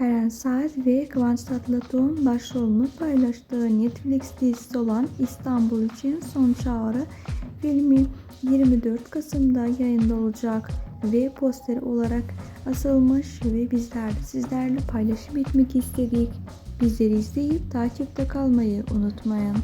Beren Saat ve Kıvanç Tatlıtuğ'un başrolünü paylaştığı Netflix dizisi olan İstanbul için Son Çağrı filmi 24 Kasım'da yayında olacak ve poster olarak asılmış ve bizler de sizlerle paylaşım etmek istedik. Bizleri izleyip takipte kalmayı unutmayın.